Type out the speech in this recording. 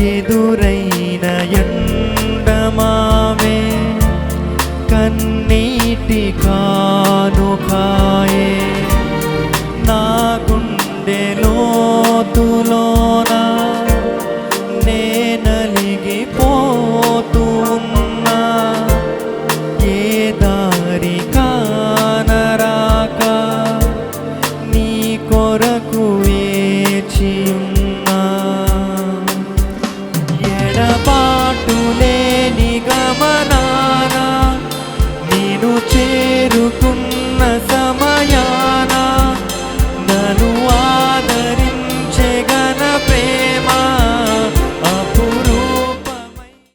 ఎదురైన ఎండమావే కన్నీటి కానుకాయే. నా గుండె లోతులోన నేనలిగిపో ter o